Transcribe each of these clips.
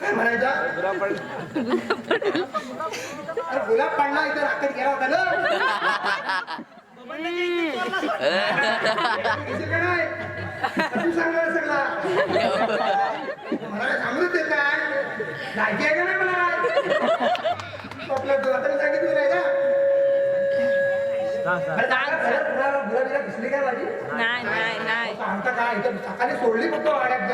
काय म्हणायचा अरे गुलाब पडला इथं राखत गेला होता ना कशी काय नाही? तू सांगणार सगळा मला काय सांगूच देत नाही लायकी आहे का नाही मला आपलं तू आता मी सांगितलं नाही का अरे जागा खरंच कुणाला गुलाबीला घुसली काय माझी नाही नाही नाही सांगता काय इथं सकाळी सोडली फक्त वाड्यात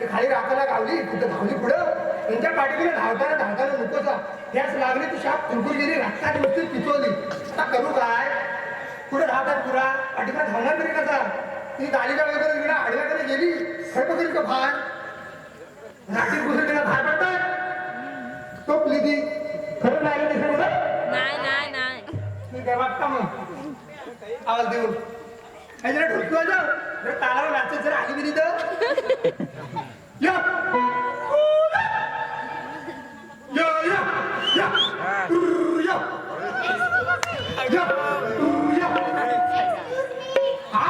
ते खाली राखायला गावली कुठं धावली पुढं? त्यांच्या पाठीकडे धावताना धावताना नकोचा त्याच लागली ती शाप कुरकुर गेली रक्तात नुसती पिचवली. आता करू काय? पुढे धावतात पुरा? पाठीकडे धावणार तरी कसा? ती गाडीला वगैरे इकडे आडव्याकडे गेली खडप करी का फार रात्री पुढे तिला फार पडतात. टोपली ती खरं नाही ते खरं नाही नाही नाही. मग. आवाज देऊन. जरा ढोलकी वाजव. जरा तालावर नाचत जरा आली गेली तर या. या या या. उर्र, या. या. उर्र, या. हा?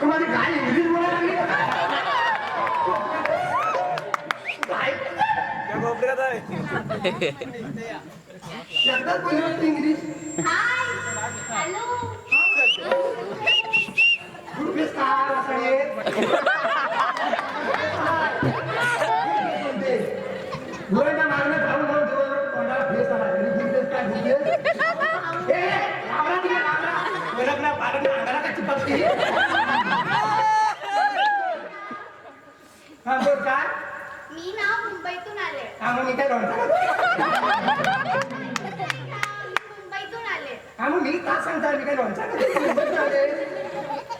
तुम्हाला काय इंग्लिश बोलायला लागली? का? काय एकदाच बोलली होती इंग्लिश. हाय हॅलो हा, बोल काय? मी ना मुंबईतून आले हा, हो, मग मी काय मुंबईतून आले हा, मग मी का सांगता मी काय लोणचा आले.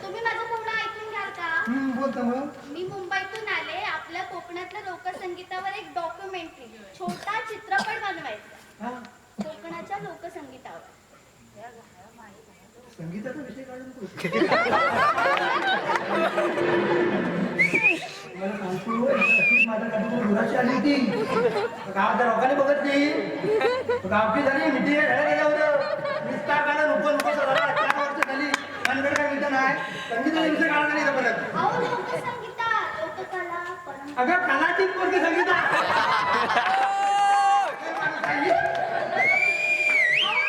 तुम्ही माझं पूर्ण ऐकून घ्याल का हम्म, बोलतो मी मुंबईतून आले. आपल्या कोकणातल्या लोकसंगीतावर एक डॉक्युमेंटरी छोटा चित्रपट बनवायचा. हा, कोकणाच्या लोकसंगीतावर. संगीताचा विषय काढून तू मला सांगतो अशीच माझ्या कधी मुलाची आली होती. गावाच्या लोकांनी बघितली गावकी झाली मिटिंग झाल्या त्याच्यावर विस्तार काढा नको नको सगळं चार वर्ष झाली मनगड नाही परत? अहो लोकसंगीता लोककला परंपरा अगं कलाची पोरगी संगीता. अहो,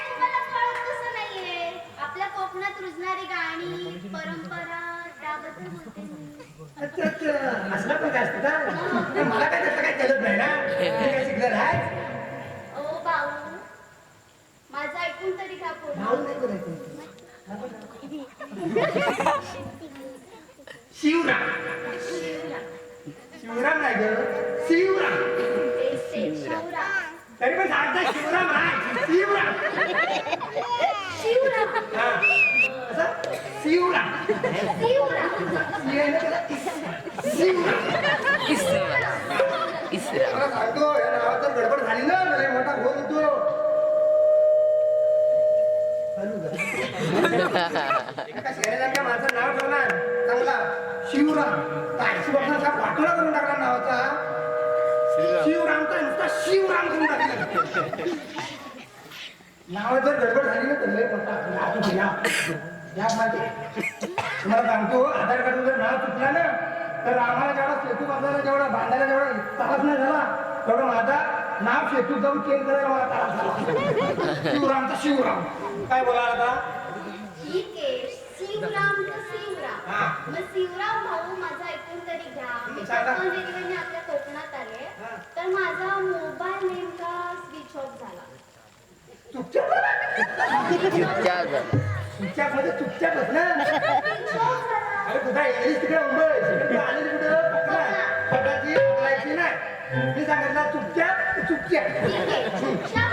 तुम्हाला कळत कसं नाहीये. आपल्या कोकणात रुजणारी गाणी परंपरा त्याबद्दल बोलते मी. अच्छा अच्छा. असलं पण काय असतं का? मला काय त्याचं काय कळत नाही ना? मी काय शिकलं आहे? ओ भाऊ माझं ऐकून तरी का भाऊ पूर्ण नाही. करायचं शिवराम. शिवराम नाही ग. शिवराम. तरी पण सांगता शिवराम नाही शिवराम. शिवराम. हा. असं? शिवराम. शिवराम. आहे? शिवराम सांगतो या नावात जर गडबड एका शेण्यासारख्या माणसाचं नाव ठेवणार चांगला शिवराम ऐंशी वर्षाचा वाटोळा करून टाकला नावाचा शिवराम तर नुसता शिवराम करून टाकला नावात जर गडबड झाली ना तर लय मोठा या या. माहिती तुम्हाला सांगतो आधार कार्ड जर नाव चुकला ना तर आम्हाला जेवढा सेतू बांधायला जेवढा बांधायला जेवढा त्रास नाही झाला तेवढा माझा नाव सेतू जाऊन चेंज करायला मला त्रास झाला शिवरामचा शिवराम काय बोला आता शिवराम तर. शिवराम मग शिवराम भाऊ माझं ऐकून तरी घ्या. मी. कोकण रेल्वेने आपल्या कोकणात आले. तर माझा मोबाईल नेमका स्विच ऑफ झाला. चुपचाप चुपचापमध्ये ना. झाला अरे कुठं इंग्लिश तिकडे मुंबई तिकडे आलेली कुठं? पकडा पकडायची पकडायची नाही. मी सांगितलं चुपचाप चुपचाप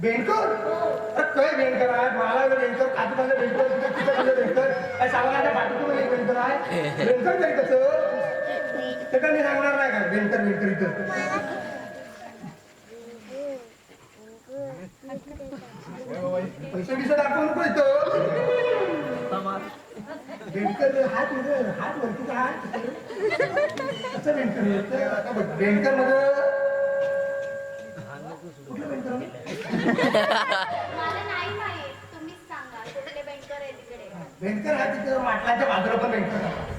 बेंडकर अरे काय बेंडकर आहे मला बेंडकर काजूबाला बेंडकर तिथं तिथं बेंडकर काय सावंगाच्या पाठीतून एक बेंडकर आहे. बेंडकर तरी कसं ते काय मी सांगणार नाही का? बेंडकर बेंडकर इथं. पैसे बिसे दाखवू नको इथं. हात म्हणजे हात वरतीचा हात. कसं बेंडकर येतं? बेंडकरमध्ये बेंडकर हा तिथं माटलाच्या बाजूला पण बेंडकर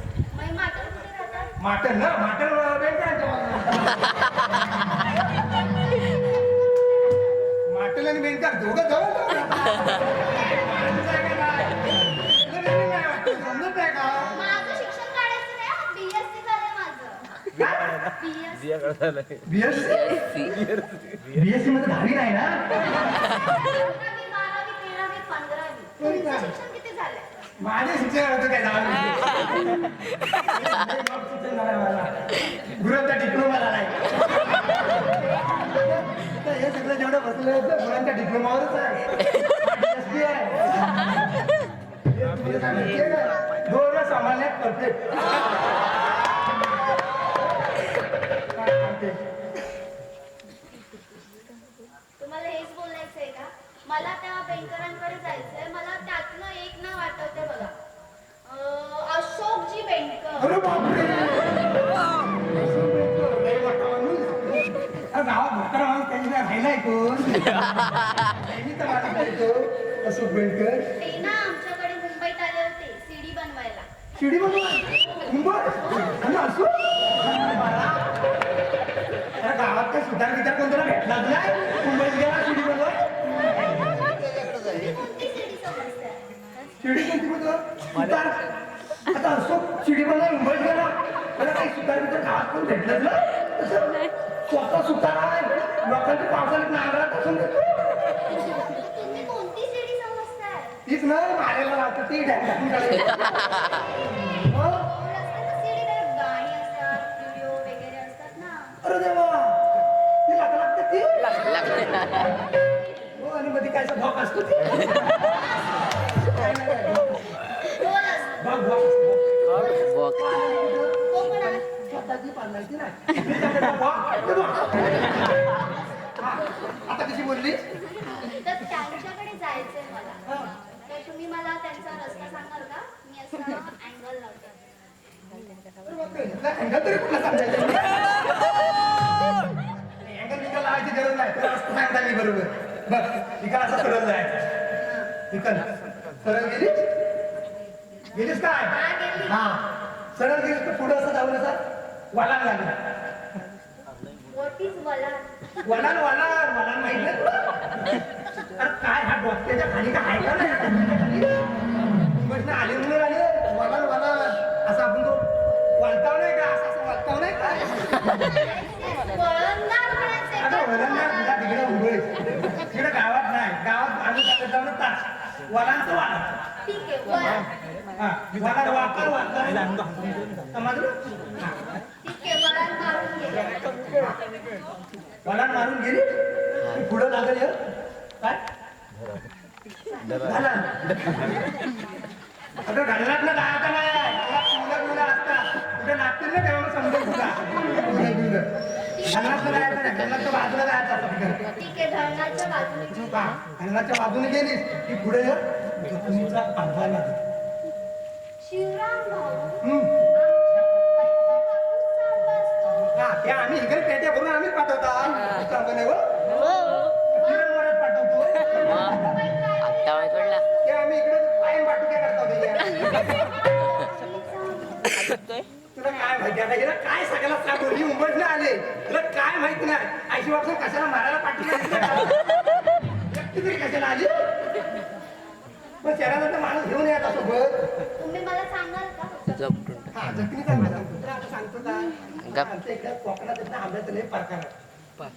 माटण ना माटण बेंडकरांच्या माटण आणि बेंडकर दोघं नाही बीएससी मध्ये दहावी नाही ना? माझे शिक्षण होतं काय दहावी शिक्षण झालंय मला गुरुचा डिप्लोमा झालाय हे सगळं जेवढं बसलं होतं गुरांच्या डिप्लोमावरच आहे. आहे दोन सांभाळण्यात परफेक्ट अशोक बेंडकर ते ना आमच्याकडे मुंबईत आले होते सीडी बनवायला. शिडी बनवा. मुंबई? आणि असो? अरे गावात काय सुधार विचार कोण तुला भेटलाच नाही? मुंबईत गेला शिडी बनवा. तुम्ही कोणती सीडी समजताय शिडी कोणती म्हणतो सुतार आता अशोक शिडी बनवा मुंबईत गेला. मला काही सुधार विचार गावात कोण भेटलंच नाही. तसं स्वतः सुतार आहे लोकांच्या पावसाळ्यात नांगरात असून देतो. तुम्ही कोणती सीडी समजताय? तीच ना मारायला लागतं ती. हो? ना. अरे देवा! ती लाग लागते ती? लागते. हो आणि मध्ये काय भोक असतो ती? नाही, नाही, भोक, भोक. स्वतःची पाळणायची नाही. आता कशी बोलली? तर त्यांच्याकडे जायचंय मला. तर तुम्ही मला त्यांचा रस्ता सांगाल का? मी असं अँगल लावते. तरी कुठला लावायची गरज नाही. तुला रस्ता सांगता मी बरोबर. बघ असं सरळ जायचं इकडं सरळ गेलीस? गेलीस काय? हा, गेली. हा. सरळ गेलीस तर पुढं असं जाऊन असं वळण लागलं व्हॉट इज वलान माहीत तुला? अरे काय हा डोक्याच्या खाली काय का नाही? मुंबईतनं आले म्हणून आले. वळण वळण असं आपण तो वळताव नाही का? असं असं वळताव नाही का? नाही तुम्हाला? तुला तिकडे मुंबई तिकडे गावात नाही. गावात आम्ही चालत जाऊन तास वळणचं वळण ठीक आहे वळण वाकर वाकर समजलं? वळण मारून गेली? पुढं लागल. काय? घालन. अगं घालनात ना काय आता मुलं मुलं असतात कुठे लागतील ना तेव्हा समजेल तुला मुलं मुलं घालनात ना जायचं नाही? बाजूला जायचं असं धरणाच्या बाजूने गेलीस की पुढे. जखमीचा अंधार लागेल शिवराम भाऊ. पाठवता. चांगलं नाही हो ते आम्ही इकडे काय करता तुला काय माहिती आता? हिला काय सगळ्याला सांगू? ही मुंबईतनं आले. तुला काय माहीत नाही. आयशी वापसून कशाला मारायला पाठवलं तरी कशाला आली? मग शहरात माणूस घेऊन येत सोबत. तुम्ही मला सांगाल का? हा आमच्या इकडे कोकणात आंब्याचं लय प्रकार आहे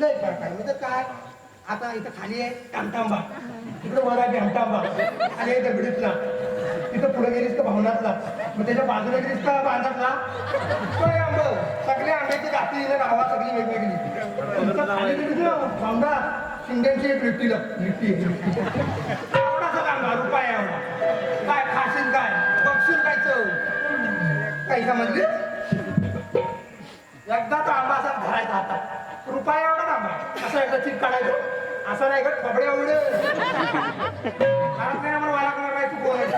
लय प्रकार म्हणजे काय? आता इथं खाली आहे कामटांबा तिकडे वर आहे भेमटांबा खाली आहे दगडीतला तिथं पुढे गेलीस तर भावनातला? मग त्याच्या बाजूला गेलीस का बांधातला? तो आहे आंब. सगळे आंब्याची जाती गावात सगळी वेगवेगळी. खाली गेलीस ना भावना. शिंद्यांची एक लिट्टीला लिट्टी एवढासा आंबा रुपया एवढा. काय खाशील काय? बघशील काय चव? काही समजले एकदा तो आंबा असा धरायचा हातात. रुपया एवढा आंबा असा एकदा चिक काढायचं. असं नाही का कपडे एवढे. कारण नाही आम्हाला वाला करणार नाही तू बोलायचं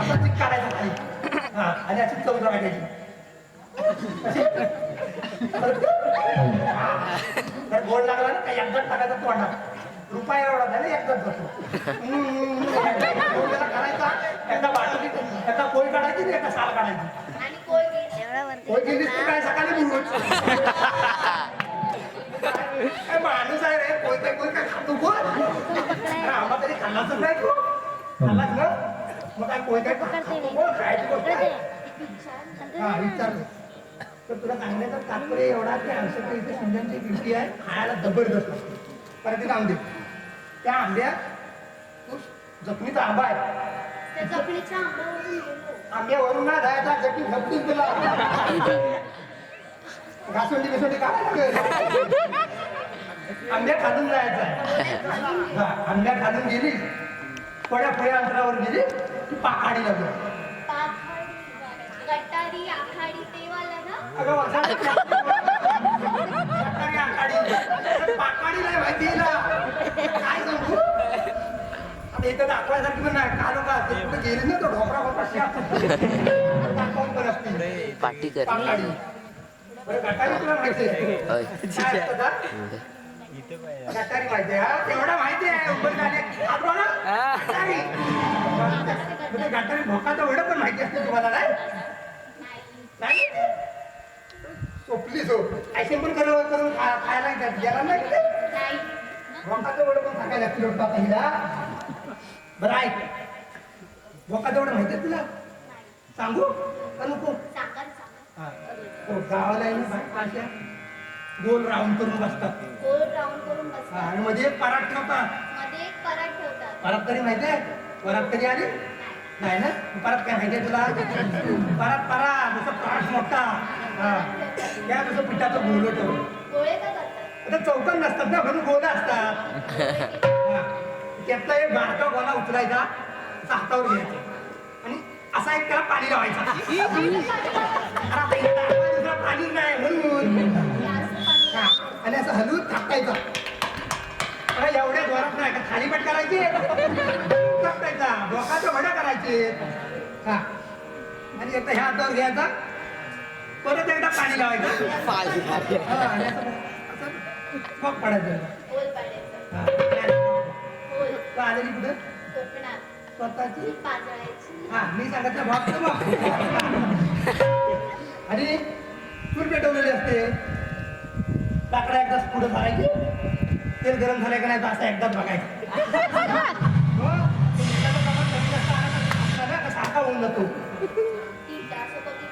असा चिक काढायचा हा आणि अशी चौदा टाकायची गोड लागला ना काही एकदाच टाकायचा तोंडात. रुपया एवढा झाला एकदाच बसतो करायचा एकदा बाटली एकदा पोळी काढायची एकदा साल काढायची. गेली. पोळी केलीस तर काय? सकाळी काय माणूस आहे रे. पोळी काय पोळी काय खातो कोण? आंबा तरी खाल्लाच नाही तू? खाल्लाच ना? मग काय काय? खातो कोण? खायची काय? हा विचारलं तर तुला सांगण्याचं तात्पर्य एवढा की आमच्याकडे इथे शिंद्यांची ड्युटी आहे. खायला जबरदस्त परत एक आंबे. त्या आंब्यात तो जखमीचा आंबा आहे. त्या जखणीच्या आंब्यावरून गेलो. आंब्यावरून ना जायचा जखमी झपतील तुला. घासवंडी बिसवंडी काय आंब्या खालून जायचा आंब्या खालून गेली थोड्या पुढे अंतरावर गेली की लागली. पाखाडी, आखाडी ना? अगं नाही माहिती ना काय सांगू? आता इथं दाखवायसारखी पण नाही. कालो तो ढोकरा पाटी कर गटारी माहिती आहे होय माहिती आहे हा माहिती आहे झाले आपण गटारी एवढं पण माहिती असते तुम्हाला नाही सोपली सोप आयसिंग पण करून करून खायला गेला नाही ते. एवढं पण सांगायला लागतील वाटतं बरं ऐक भोकाचं एवढं माहिती आहे तुला? सांगू? का नको? सांगा सांगा. हा. हो, गावाला आहे ना गोल राऊंड करून बसतात. गोल राऊंड करून हा, बसतात आणि मध्ये एक पराठ ठेवतात. मध्ये एक पराठ ठेवतात. परात कधी माहिती आहे? परात कधी आली? नाही ना? परात काय माहिती आहे तुला? परात परा जसं पराठ मोठा. हा. त्या जसं पिठाचं गोल ठेवलं गोळे का करतात? आता चौकन नसतात ना म्हणून गोल असतात. हा. त्यातला एक बारका गोला उचलायचा. असा हातावर घ्यायचा. असा एक त्याला पाणी लावायचा. पाणी नाही म्हणून. आणि असं हलवून थापटायचा. अरे एवढ्या जोरात नाही का थालीपीठ करायची थापटायचा. डोकाचं वडा करायचे. हा. आणि एकदा ह्या हातावर घ्यायचा. परत एकदा पाणी लावायचं. पडायचं. आलेली कुठं? स्वतःची हा मी सांगितलं भाग आणि चूल पेटवलेली असते लाकडा एकदाच पुढं झालायची तेल गरम झालंय का नाही तर असं एकदाच बघायचं हो, सारखा होऊन जातो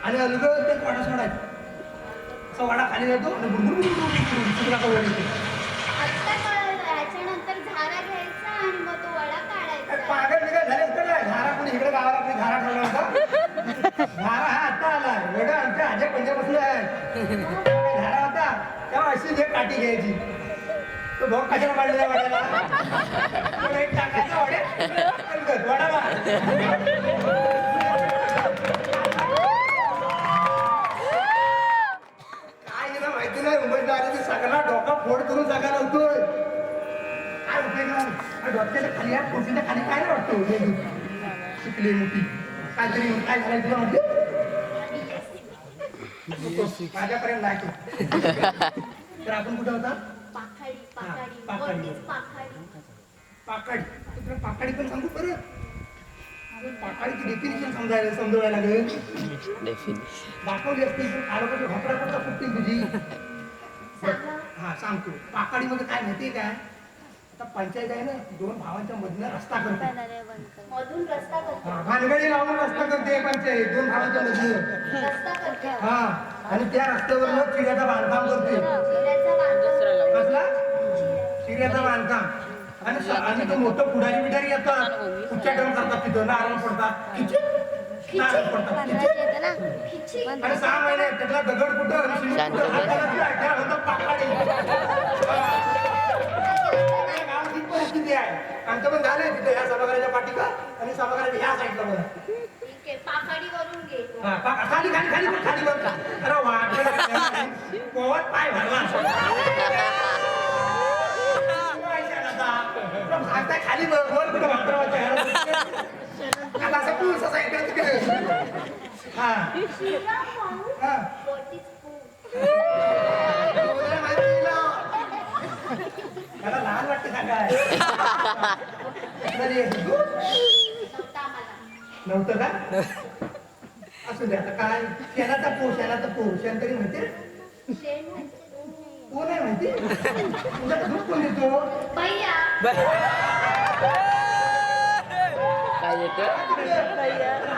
आणि अलग ते वडा सोडायचा असा वडा खाली जातो आणि वर येतो आत्ता कळलं ह्याच्यानंतर झारा घ्यायचा आणि मग तो वडा काय काढायचा पागल बिगल झालेस का नाही घारा कोणी इकडे गावाला कोणी घारा ठेवला होता घारा हा आता आला वेगळं आमच्या झाला होता तेव्हा अशी जे काठी घ्यायची. तो भोग कशाला काढलेला वड्याला एक टाकायचा माहिती नाही सगळा डोका फोड करून जागा लावतोय काय उपयोग डोक्याच्या खाली या खुर्चीच्या खाली काय वाटतो शिकली मोठी. काहीतरी काय झालं तुला म्हणते माझ्यापर्यंत नाही तो. तर आपण कुठं होता? पाखाडी पाखाडी हा, पाखाडी. वरतीच पाखाडी. पाकड तुला पाकडी पण सांगू परत पाकाडीची डेफिनेशन समजायला समजवायला लागेल. डेफिनेशन दाखवली असती तर आरोग्याची घोपडा करता सुटतील तुझी? सांगा. हा सांगतो. पाकाडीमध्ये काय माहितीये काय? आता पंचायत आहे ना दोन भावांच्या मधनं रस्ता करते. मधून रस्ता करते. हा, भानगडी लावून रस्ता करते पंचायत दोन भावांच्या मधनं. रस्ता करते. हा. आणि त्या रस्त्यावर चिड्याचं बांधकाम करते कसला? चिड्याचं बांधकाम. आणि आणि तो मोठं पुढारी बिडारी येतात उच्चाटन करतात तिथं. नारळ पडतात नारळ आणि सहा महिने त्यातला दगड कुठं. हा. आहे. आमचं पण झालंय तिथे ह्या सभागृहाच्या पाठीका आणि सभागृहाच्या ह्या साईडला बघा ठीक आहे पाखाडीवरून घेतो हा, खाली खाली खाली बघ, खाली बघ अरे पोवात पाय भरला सांगताय खाली बघ वर कुठं वाटलं आता असं पूस असा इकडे तिकडे हा शिवराम भाऊ हा what is food? तुला माहिती ना? मला लहान वाटतं सांगाय तरी नव्हतं का असू दे आता काय? शेणाचा पो शेणाचा पो शेण तरी माहिती शेण म्हणजे तो नाही. माहिती? तुझा दूध कोण देतो? भैया. काय देतो?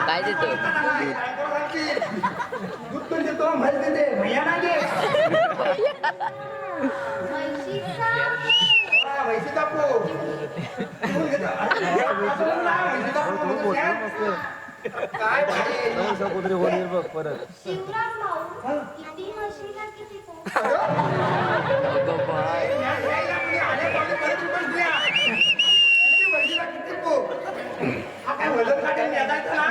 काय देतो? दूध कोण देतो? म्हैस देते. भैया नाही दे म्हैशीचा. पो. असं काय भारी. शिवराम भाऊ. किती म्हशीला किती पोट? अगं बाय या घ्यायला कोणी आले पावले परत रुपये द्या. किती म्हैशीला किती पो हा काय वजन काढायला नेतायचं ना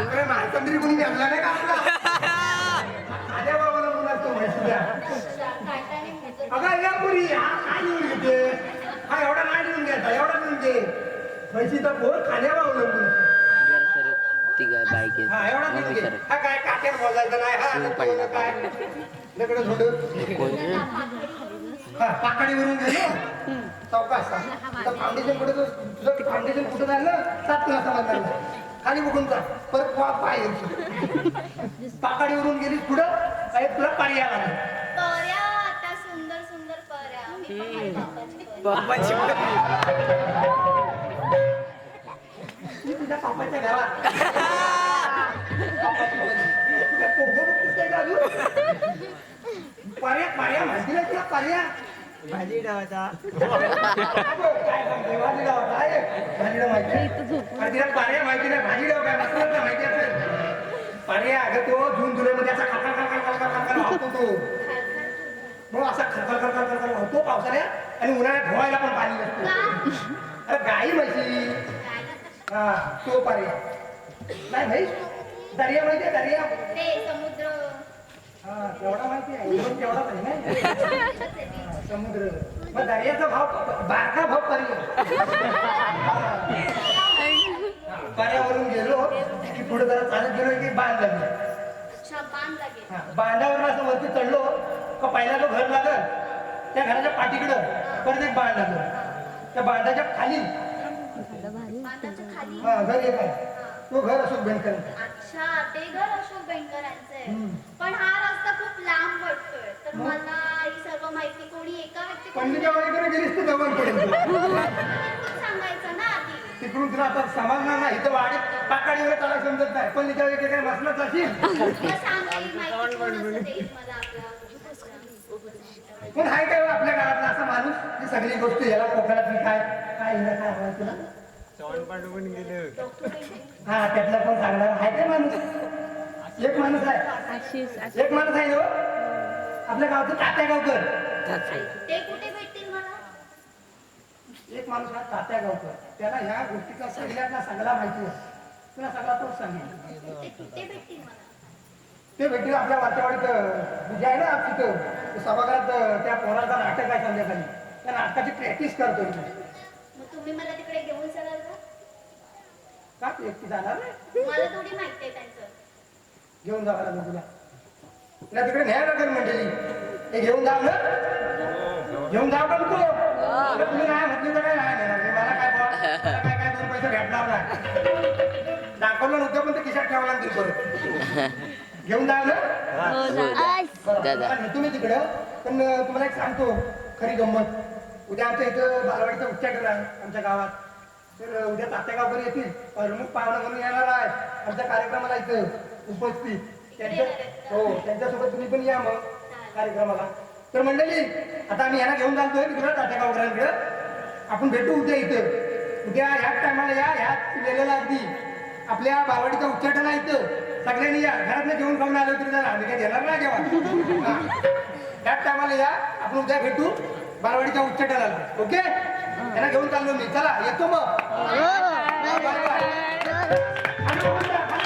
अकरा माणसं तरी कोणी नेमला नाही का आपला आल्या बाबाला मुलं असतो म्हैशीच्या काटाने मोजत अगं या पुरी हा काय लिहून घेते हा एवढा नाही लिहून घ्यायचा एवढा लिहून घे म्हैशीचा पोर खाण्यावर हा एवढा लिहून घे हा काय काट्यात बोलायचं नाही. हा नको, काय? लकडं थोडं हा पाकडीवरून गेलो चौकास फाउंडेशन कुठे तुझं फाउंडेशन कुठं झालं? सात क्लास झालं खाली बघून जा. परत पा- पाय पाकडीवरून गेली पुढं काही तुला पर्याय आला पर्या आता सुंदर सुंदर पर्या मी पण माझ्या बापाची पर्या. मी तुझ्या पापाच्या घरात. पर्या पर्या माहिती नाही पर्या भाजी डावाचा काय भाजी डाव काय? भाजी डाव माहिती नाही? तिला पर्या माहिती नाही भाजी डाव काय मस्त माहिती असेल पर्या अगं तो जून जुलैमध्ये असा खळखळ खळखळ खळखळ खळखळ तो मग असा खळखळ खळखळ खळखळ होतो पावसाळ्यात आणि उन्हाळ्यात धुवायला पण पाणी नसतं अरे गाई म्हशी हा तो पर्या नाही दर्या माहिती आहे दर्या? ते समुद्र. हा तेवढा माहिती आहे. आहे नाही ते. समुद्र. मग दर्याचा भाव बारका भाव पर्या गेलो की पुढे जरा चालत गेलो की बांध लागली. बांधावर असं वरती चढलो का पहिला जो घर लागल त्या घराच्या पाठीकडं परत एक बांध लागलं. त्या बांधाच्या खाली. हा घर एक आहे. तो घर अशोक बेंडकर अच्छा ते घर अशोक आहे. हम्म. पण हा रस्ता खूप लांब पडतोय. तर मला ही सर्व माहिती कोणी एका गेलीस तर जवळ पडेल. सांगायचं ना आधी. तिकडून तुला आता समजणार नाही. इथं वाडीत पाकाडी वगैरे त्याला समजत नाही. पण तिच्या माहिती कोण असं देईल मला आपला पण हाय काय आपल्या गावातला असा माणूस? की सगळी गोष्ट याला कोकणात काय काय हिला काय तुला? गेलं. हा त्यातला पण सांगणार? आहे काय माणूस. एक माणूस आहे. एक माणूस आहे ना हो? आपल्या गावचं तात्या गावकर ते कुठे भेटतील मला? एक माणूस हा तात्या गावकर त्याला ह्या गोष्टीचा सगळ्यांना सगळा माहिती आहे. तुला सगळा तोच सांगेल ते कुठे भेटतील मला? ते भेटतील आपल्या वाटेवाडीत जे आहे ना तिथं ते सभागृहात त्या पोराचा नाटक आहे संध्याकाळी. त्या नाटकाची प्रॅक्टिस करतोय तुम्ही मला तिकडे घेऊन चलाल का? का तू एकटी जाणार नाही मला थोडी माहिती आहे त्यांचं. घेऊन जावं लागेल तुला. तुला तिकडे न्याय लागेल मंडळी. हे घेऊन जाव ना. घेऊन जाव का तू अरे तुम्ही नाही म्हटली तर काय नाही. हे मला काय बुवा, मला काय काय दोन पैसे भेटणार नाही. दाखवलं नव्हतं पण ते खिशात ठेवायला लागतील परत घेऊन जाव ना. बरं, दादा. मला नेतो मी तिकडं पण अं, तुम्हाला एक सांगतो. खरी गंमत. उद्या आमच्या इथं बालवाडीचा उच्चाटन आहे आमच्या गावात. तर उद्या तात्यागावकर येतील. प्रमुख पाहुणा म्हणून येणार आहे आमच्या कार्यक्रमाला इथं उपस्थित. त्यांच्या हो त्यांच्यासोबत तुम्ही पण या मग कार्यक्रमाला. तर मंडळी आता आम्ही यांना घेऊन जातोय तिकडं तात्यागावकरांकडे. आपण भेटू उद्या इथं. उद्या ह्याच टायमाला या ह्याच वेळेला अगदी. आपल्या बालवाडीचं उच्चाटन आहे इथं. सगळ्यांनी या. घरात घेऊन खाऊन आलो तरी झालं आम्ही काही देणार नाही जेव्हा हा. त्याच टायमाला या. आपण उद्या भेटू. बालवाडीच्या उच्चटाला ओके? त्याला घेऊन चाललो मी. चला येतो मग. हो, हो.